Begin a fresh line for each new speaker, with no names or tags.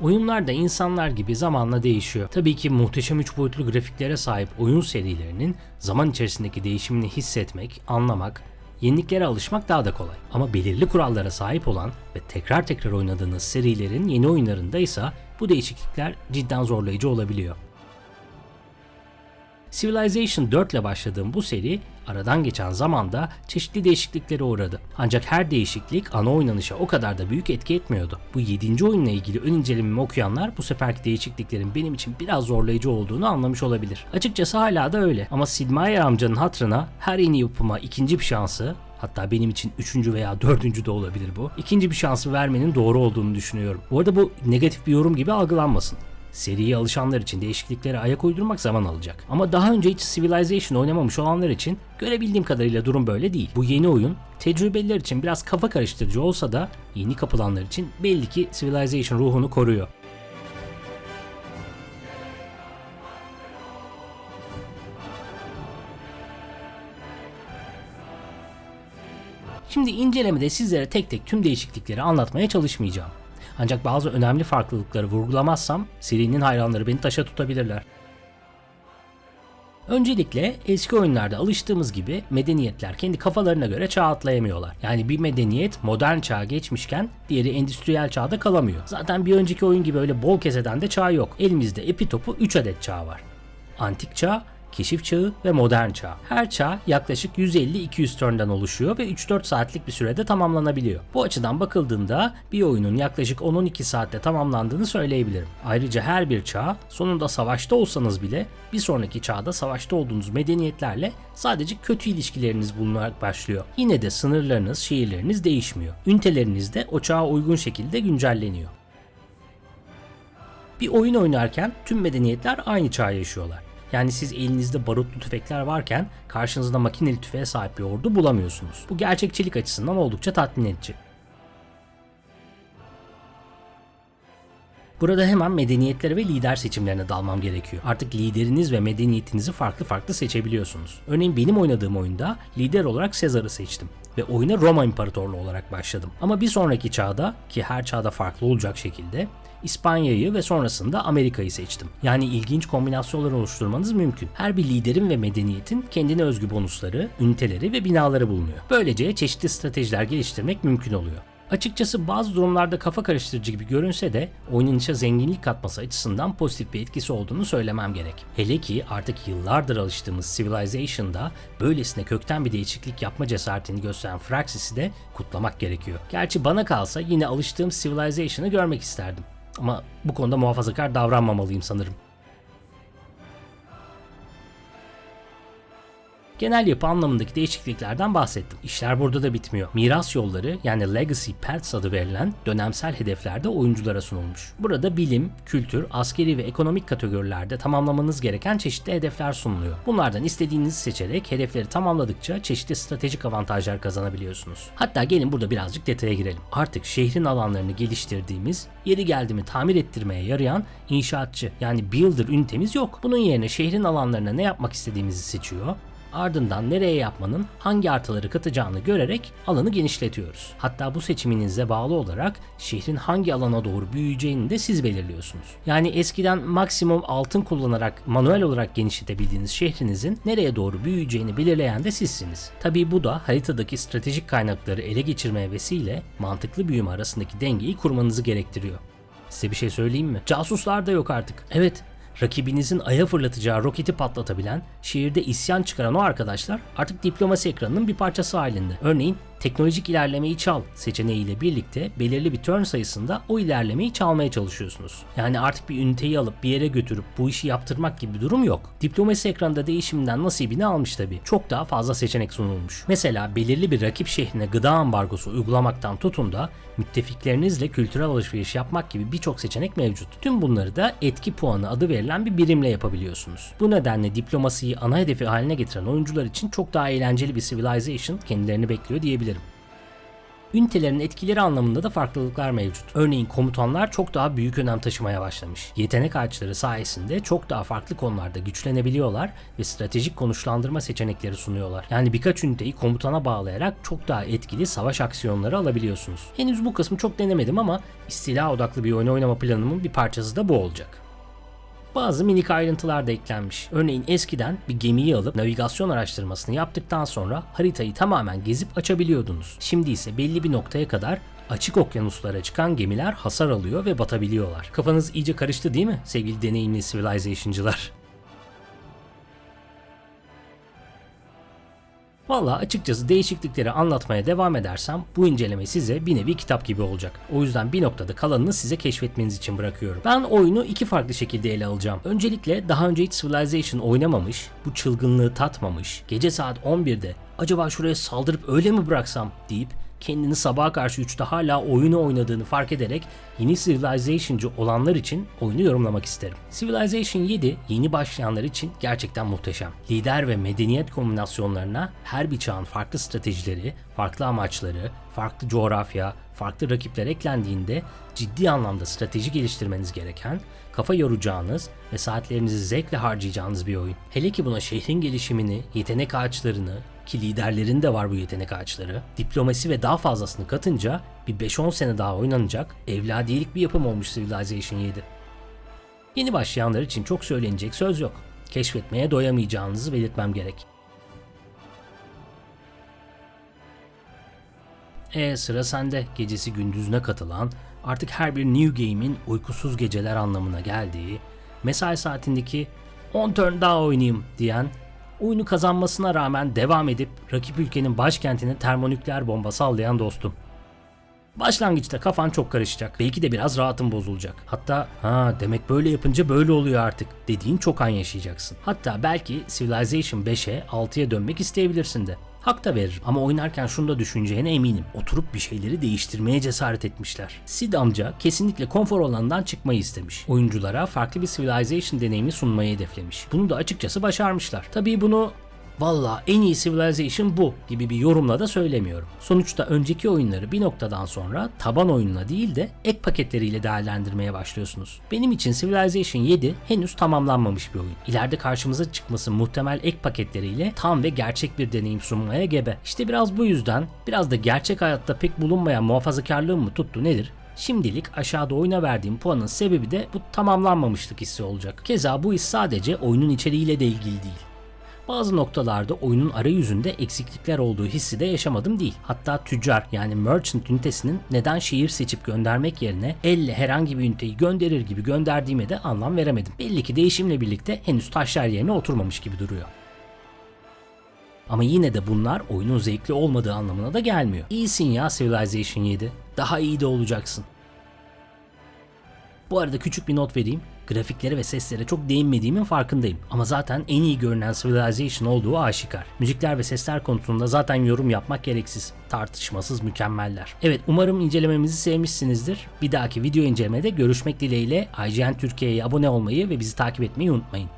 Oyunlar da insanlar gibi zamanla değişiyor. Tabii ki muhteşem 3 boyutlu grafiklere sahip oyun serilerinin zaman içerisindeki değişimini hissetmek, anlamak, yeniliklere alışmak daha da kolay. Ama belirli kurallara sahip olan ve tekrar tekrar oynadığınız serilerin yeni oyunlarında ise bu değişiklikler cidden zorlayıcı olabiliyor. Civilization 4 ile başladığım bu seri aradan geçen zamanda çeşitli değişikliklere uğradı. Ancak her değişiklik ana oynanışa o kadar da büyük etki etmiyordu. Bu 7. oyunla ilgili ön incelememi okuyanlar bu seferki değişikliklerin benim için biraz zorlayıcı olduğunu anlamış olabilir. Açıkçası hala da öyle ama Sid Meier amcanın hatırına her yeni yapıma ikinci bir şansı Hatta benim için üçüncü veya dördüncü de olabilir bu. İkinci bir şansı vermenin doğru olduğunu düşünüyorum. Bu arada bu negatif bir yorum gibi algılanmasın. Seriye alışanlar için değişikliklere ayak uydurmak zaman alacak. Ama daha önce hiç Civilization oynamamış olanlar için görebildiğim kadarıyla durum böyle değil. Bu yeni oyun tecrübeliler için biraz kafa karıştırıcı olsa da yeni kapılanlar için belli ki Civilization ruhunu koruyor. Şimdi incelemede sizlere tek tek tüm değişiklikleri anlatmaya çalışmayacağım. Ancak bazı önemli farklılıkları vurgulamazsam serinin hayranları beni taşa tutabilirler. Öncelikle eski oyunlarda alıştığımız gibi medeniyetler kendi kafalarına göre çağ atlayamıyorlar. Yani bir medeniyet modern çağa geçmişken diğeri endüstriyel çağda kalamıyor. Zaten bir önceki oyun gibi öyle bol keseden de çağ yok. Elimizde epi topu 3 adet çağ var. Antik çağ, keşif çağı ve modern çağ. Her çağ yaklaşık 150-200 turn'dan oluşuyor ve 3-4 saatlik bir sürede tamamlanabiliyor. Bu açıdan bakıldığında bir oyunun yaklaşık 10-12 saatte tamamlandığını söyleyebilirim. Ayrıca her bir çağ sonunda savaşta olsanız bile bir sonraki çağda savaşta olduğunuz medeniyetlerle sadece kötü ilişkileriniz bulunarak başlıyor. Yine de sınırlarınız, şehirleriniz değişmiyor. Üniteleriniz de o çağa uygun şekilde güncelleniyor. Bir oyun oynarken tüm medeniyetler aynı çağa yaşıyorlar. Yani siz elinizde barutlu tüfekler varken karşınızda makineli tüfeğe sahip bir ordu bulamıyorsunuz. Bu gerçekçilik açısından oldukça tatmin edici. Burada hemen medeniyetlere ve lider seçimlerine dalmam gerekiyor. Artık lideriniz ve medeniyetinizi farklı farklı seçebiliyorsunuz. Örneğin benim oynadığım oyunda lider olarak Sezar'ı seçtim ve oyuna Roma İmparatorluğu olarak başladım. Ama bir sonraki çağda ki her çağda farklı olacak şekilde İspanya'yı ve sonrasında Amerika'yı seçtim. Yani ilginç kombinasyonlar oluşturmanız mümkün. Her bir liderin ve medeniyetin kendine özgü bonusları, üniteleri ve binaları bulunuyor. Böylece çeşitli stratejiler geliştirmek mümkün oluyor. Açıkçası bazı durumlarda kafa karıştırıcı gibi görünse de oynanışa zenginlik katması açısından pozitif bir etkisi olduğunu söylemem gerek. Hele ki artık yıllardır alıştığımız Civilization'da böylesine kökten bir değişiklik yapma cesaretini gösteren Firaxis'i de kutlamak gerekiyor. Gerçi bana kalsa yine alıştığım Civilization'ı görmek isterdim. Ama bu konuda muhafazakar davranmamalıyım sanırım. Genel yapı anlamındaki değişikliklerden bahsettim. İşler burada da bitmiyor. Miras yolları yani Legacy Paths adı verilen dönemsel hedeflerde oyunculara sunulmuş. Burada bilim, kültür, askeri ve ekonomik kategorilerde tamamlamanız gereken çeşitli hedefler sunuluyor. Bunlardan istediğinizi seçerek hedefleri tamamladıkça çeşitli stratejik avantajlar kazanabiliyorsunuz. Hatta gelin burada birazcık detaya girelim. Artık şehrin alanlarını geliştirdiğimiz, yeri geldi mi tamir ettirmeye yarayan inşaatçı yani builder ünitemiz yok. Bunun yerine şehrin alanlarına ne yapmak istediğimizi seçiyor Ardından nereye yapmanın hangi artıları katacağını görerek alanı genişletiyoruz. Hatta bu seçiminize bağlı olarak şehrin hangi alana doğru büyüyeceğini de siz belirliyorsunuz. Yani eskiden maksimum altın kullanarak manuel olarak genişletebildiğiniz şehrinizin nereye doğru büyüyeceğini belirleyen de sizsiniz. Tabi bu da haritadaki stratejik kaynakları ele geçirmeye vesile mantıklı büyüme arasındaki dengeyi kurmanızı gerektiriyor. Size bir şey söyleyeyim mi? Casuslar da yok artık. Evet, rakibinizin aya fırlatacağı roketi patlatabilen, şehirde isyan çıkaran o arkadaşlar artık diplomasi ekranının bir parçası halinde. Örneğin teknolojik ilerlemeyi çal seçeneğiyle birlikte belirli bir turn sayısında o ilerlemeyi çalmaya çalışıyorsunuz. Yani artık bir üniteyi alıp bir yere götürüp bu işi yaptırmak gibi bir durum yok. Diplomasi ekranda değişiminden nasibini almış tabi. Çok daha fazla seçenek sunulmuş. Mesela belirli bir rakip şehrine gıda ambargosu uygulamaktan tutun da müttefiklerinizle kültürel alışveriş yapmak gibi birçok seçenek mevcut. Tüm bunları da etki puanı adı verilen bir birimle yapabiliyorsunuz. Bu nedenle diplomasiyi ana hedefi haline getiren oyuncular için çok daha eğlenceli bir Civilization kendilerini bekliyor diyebilirim. Ünitelerin etkileri anlamında da farklılıklar mevcut. Örneğin komutanlar çok daha büyük önem taşımaya başlamış. Yetenek ağaçları sayesinde çok daha farklı konularda güçlenebiliyorlar ve stratejik konuşlandırma seçenekleri sunuyorlar. Yani birkaç üniteyi komutana bağlayarak çok daha etkili savaş aksiyonları alabiliyorsunuz. Henüz bu kısmı çok denemedim ama istila odaklı bir oyun oynama planımın bir parçası da bu olacak. Bazı minik ayrıntılar da eklenmiş. Örneğin eskiden bir gemiyi alıp navigasyon araştırmasını yaptıktan sonra haritayı tamamen gezip açabiliyordunuz. Şimdi ise belli bir noktaya kadar açık okyanuslara çıkan gemiler hasar alıyor ve batabiliyorlar. Kafanız iyice karıştı değil mi sevgili deneyimli civilization'cılar? Valla açıkçası değişiklikleri anlatmaya devam edersem bu inceleme size bir nevi kitap gibi olacak. O yüzden bir noktada kalanını size keşfetmeniz için bırakıyorum. Ben oyunu iki farklı şekilde ele alacağım. Öncelikle daha önce hiç Civilization oynamamış, bu çılgınlığı tatmamış, gece saat 11'de acaba şuraya saldırıp öyle mi bıraksam deyip kendini sabaha karşı 3'te hala oyunu oynadığını fark ederek yeni Civilization'cı olanlar için oyunu yorumlamak isterim. Civilization 7 yeni başlayanlar için gerçekten muhteşem. Lider ve medeniyet kombinasyonlarına her bir çağın farklı stratejileri, farklı amaçları, farklı coğrafya, farklı rakipler eklendiğinde ciddi anlamda strateji geliştirmeniz gereken, kafa yoracağınız ve saatlerinizi zevkle harcayacağınız bir oyun. Hele ki buna şehrin gelişimini, yetenek ağaçlarını, ki liderlerin de var bu yetenek ağaçları. Diplomasi ve daha fazlasını katınca bir 5-10 sene daha oynanacak evladiyelik bir yapım olmuş Civilization 7. Yeni başlayanlar için çok söylenecek söz yok. Keşfetmeye doyamayacağınızı belirtmem gerek. E sıra sende gecesi gündüzüne katılan, artık her bir new game'in uykusuz geceler anlamına geldiği, mesai saatindeki 10 turn daha oynayayım diyen oyunu kazanmasına rağmen devam edip rakip ülkenin başkentine termonükleer bomba sallayan dostum. Başlangıçta kafan çok karışacak. Belki de biraz rahatın bozulacak. Hatta ha demek böyle yapınca böyle oluyor artık dediğin çok an yaşayacaksın. Hatta belki Civilization 5'e 6'ya dönmek isteyebilirsin de. Hak da veririm ama oynarken şunu da düşüneceğine eminim. Oturup bir şeyleri değiştirmeye cesaret etmişler. Sid amca kesinlikle konfor alanından çıkmayı istemiş. Oyunculara farklı bir Civilization deneyimi sunmayı hedeflemiş. Bunu da açıkçası başarmışlar. Tabii bunu Valla en iyi Civilization bu gibi bir yorumla da söylemiyorum. Sonuçta önceki oyunları bir noktadan sonra taban oyununa değil de ek paketleriyle değerlendirmeye başlıyorsunuz. Benim için Civilization 7 henüz tamamlanmamış bir oyun. İleride karşımıza çıkması muhtemel ek paketleriyle tam ve gerçek bir deneyim sunmaya gebe. İşte biraz bu yüzden biraz da gerçek hayatta pek bulunmayan muhafazakarlığım mı tuttu nedir? Şimdilik aşağıda oyuna verdiğim puanın sebebi de bu tamamlanmamışlık hissi olacak. Keza bu his sadece oyunun içeriğiyle de ilgili değil. Bazı noktalarda oyunun arayüzünde eksiklikler olduğu hissi de yaşamadım değil. Hatta tüccar yani merchant ünitesinin neden şehir seçip göndermek yerine elle herhangi bir üniteyi gönderir gibi gönderdiğime de anlam veremedim. Belli ki değişimle birlikte henüz taşlar yerine oturmamış gibi duruyor. Ama yine de bunlar oyunun zevkli olmadığı anlamına da gelmiyor. İyisin ya Civilization 7. Daha iyi de olacaksın. Bu arada küçük bir not vereyim. Grafiklere ve seslere çok değinmediğimin farkındayım. Ama zaten en iyi görünen Civilization olduğu aşikar. Müzikler ve sesler konusunda zaten yorum yapmak gereksiz. Tartışmasız mükemmeller. Evet umarım incelememizi sevmişsinizdir. Bir dahaki video incelemede görüşmek dileğiyle IGN Türkiye'ye abone olmayı ve bizi takip etmeyi unutmayın.